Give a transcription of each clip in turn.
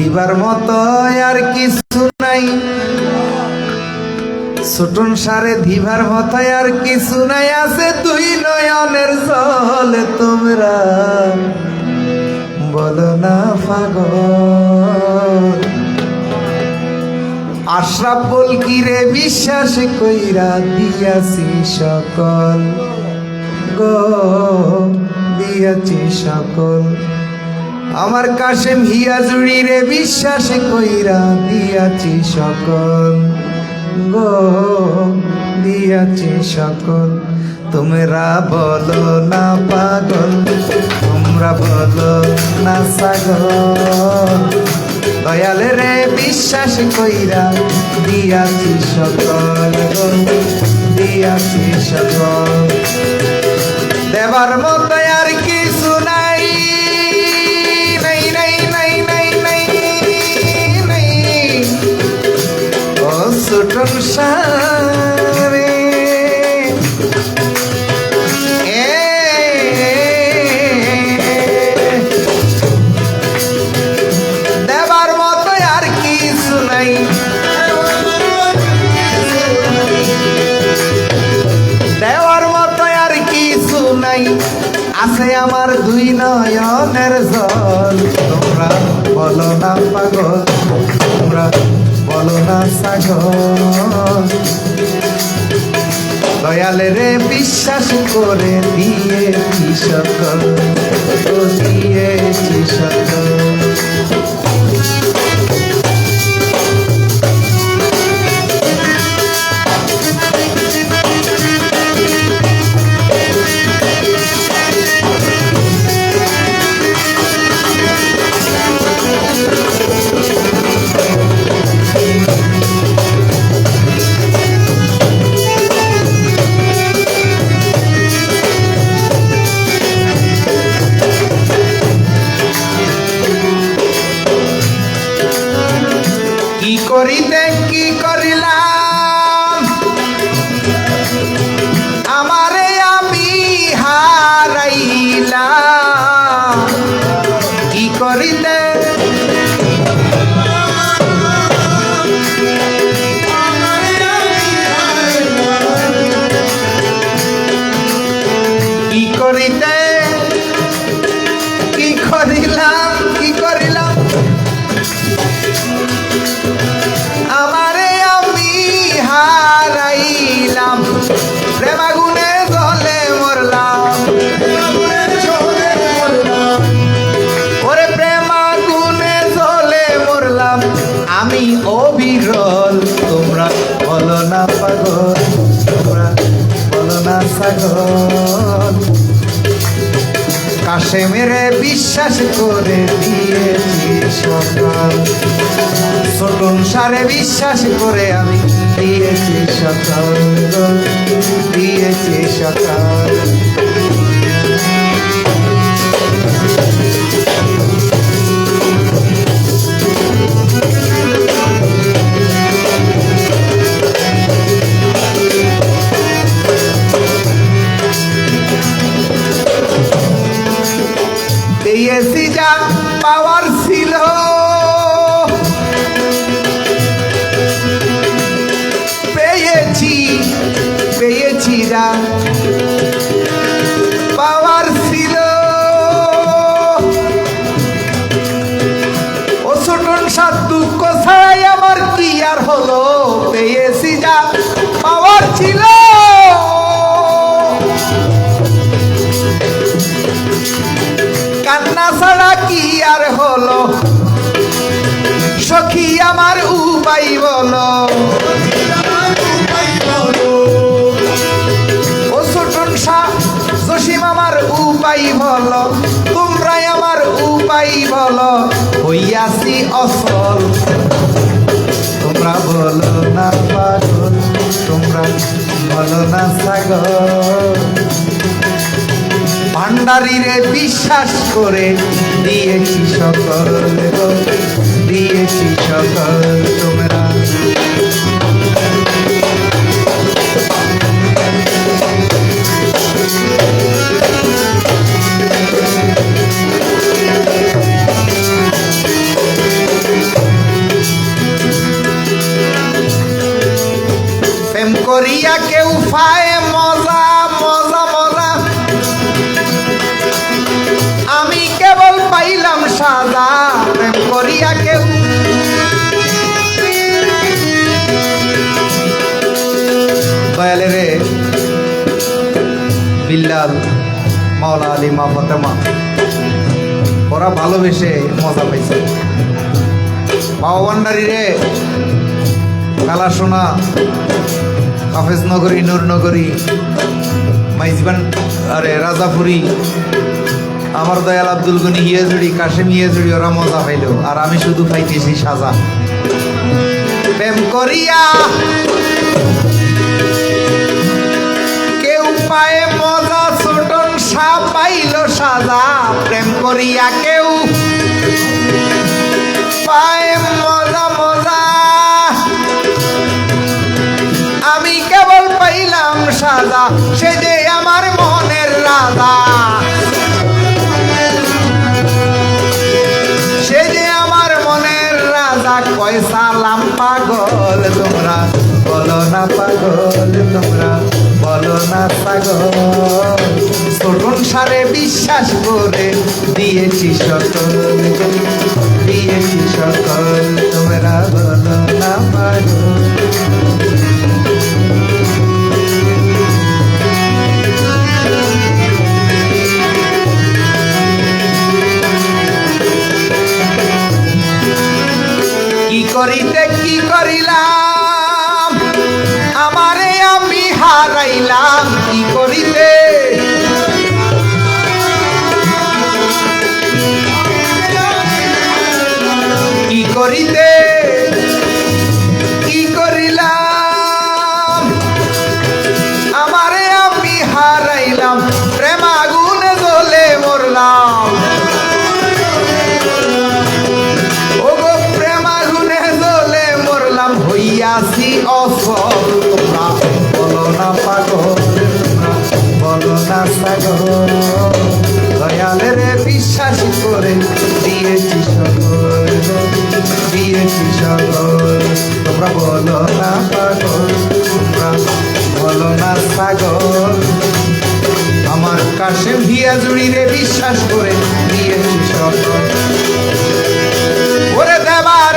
দিবার মতো আর কিছু নাই। ছোটন সারে দিবার মতো আর কিছু নাই। আছে তুই নয়নের জল তোমরা। বলো না, পাগল। আশরাফ বল কি রে বিশ্বাস কইরা দিয়াছি সকল গো, দিয়াছি সকল। আমার কাশেম হিয়া জুড়ি রে বিশ্বাস কইরা দিয়াছি সকল। গো, দিয়াছি সকল। তোমরা বলো না পাগল, তোমরা বলো না সাগল দয়াল রে বিশ্বাস কইরা দিয়াছি সকল দিয়াছি সকল। দেবার মতো সুটন সারে এ, দেবার মতো আর কিছু নাই। দেওয়ার মতো আর কিছু নাই। আছে আমার দুই নয়নের জল। তোমরা বলো না পাগল, তোমরা বলো না সাগর দয়ালে রে বিশ্বাস করে দিয়েছি সকল দিয়ে সকল। কি করিতে কাশে মেরে বিশ্বাস করে দিয়েছি সকাল। ছোটন সারে বিশ্বাস করে আমি দিয়েছি সকাল দিয়েছি সকাল। দিয়েছি যা পাওয়ার ছিল। পেয়েছি পেয়েছি যা পাওয়ার ছিল। ও ছোটন সাত দুঃখ ছাড়াই আমার কি আর হলো? পেয়েছি যা পাওয়ার ছিল। আর হলো? সখী আমার উপাই বলো। ও ছোটন শাহ, জসিম আমার উপায় বলো। তোমরাই আমার উপায় বলো। হইয়াছি অসল। তোমরা বলো না পাগল, তোমরা বলো না সাগর ভান্ডারিরে বিশ্বাস করে দিয়েছি সকল দিয়েছি সকল তোমরা। প্রেম করিয়া কেউ ফায় মর বিল্লাল, মাওলা আলী মা ফতেমা, ওরা ভালোবেসে মজা পাইছে। বাবা ভান্ডারি রে কালা হাফেজ নগরী, নূর নগরী, মাইজবান, আরে রাজাপুরি, আমার দয়াল আব্দুল গনি হিয়াজুড়ি কাশেম হিয়াজুড়ি ওরা মজা পাইল, আর আমি শুধু পাইতেছি সাজা। প্রেম করিয়া পায়ে মজা, ছোটন সাপ পাইল সাজা, প্রেম করিয়া কেউ। পায়ে মজা মজা। আমি কেবল পাইলাম সাজা, সে যে আমার মনের রাজা। সে যে আমার মনের রাজা, কয় সালাম পাগল তোমরা, বলো না পাগল তোমরা। না পাগল তরুণ সারে বিশ্বাস করে, দিয়েছি সকল দিয়েছি সকল তোমরা বলো না পাগল করিতে, কি আমি হারাইলাম, কি করিতে? কি করিতে? কি করিলাম? আমারে আমি হারাইলাম প্রেম আগুনে জ্বলে মরলাম। ওগো প্রেম আগুনে জ্বলে মরলাম, হইয়াছি অসল না সাগর দয়ালের বিশ্বাস করে দিয়েছি সকল। দিয়েছি সকল। তোমরা বলো না পাগল, তোমরা বলো না সাগর আমার কাশে ভিয়া জুড়িরে বিশ্বাস করে দিয়েছি সকল। ওরে দেবার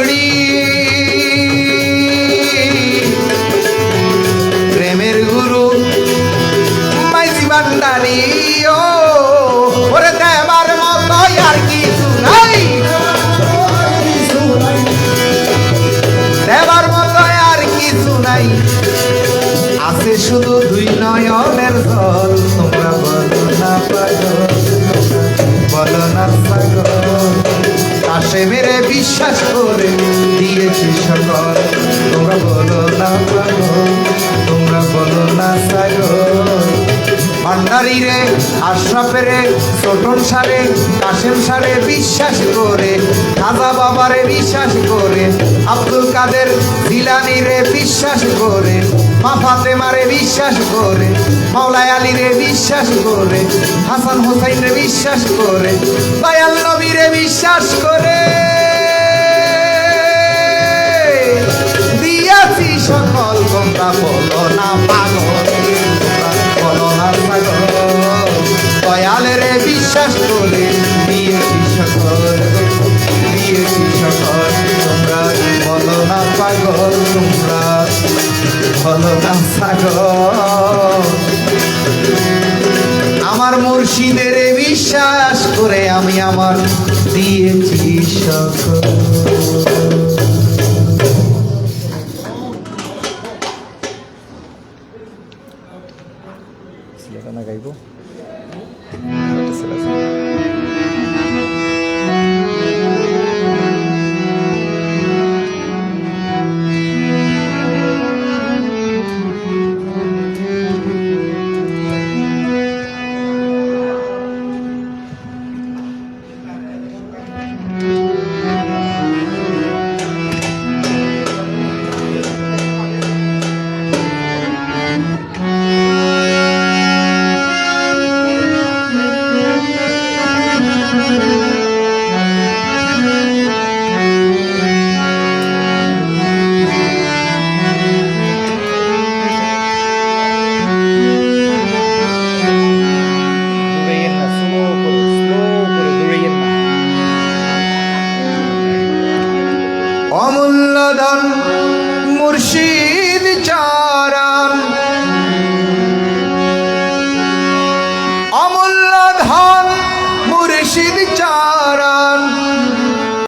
হিয়া প্রেমের গুরু মাইজি ভান্ডারি ও ওরে দেবার মতো আর কিছু নাই দেবার মতো আর কিছু নাই আছে শুধু দুই নয়নের জল তোমরা বলো না পাগল বলো না পাগল আসে মেরে বিশ্বাস করে দিয়েছি সকল। তোমরা বলো না পাগল তোমরা বলো না সাগর। ভান্ডারি রে, আশরাফে রে সারে, কাশেম সারে, বিশ্বাস করে, খাজা বাবারে বিশ্বাস করে, আব্দুল কাদের জিলানি রে বিশ্বাস করে, মা ফাতেমারে বিশ্বাস করে, মাওলায় আলী রে বিশ্বাস করে, হাসান হোসাইন রে বিশ্বাস করে, দয়াল নবী রে বিশ্বাস করে। দিয়াছি সকল তোমরা বলো না, পাগল। বিশ্বাস করে দিয়েছি সকল। দিয়েছি সকল। তোমরা বলো না পাগল, তোমরা বলো না পাগল। আমার মুর্শিদের বিশ্বাস করে আমি আমার দিয়েছি সকল।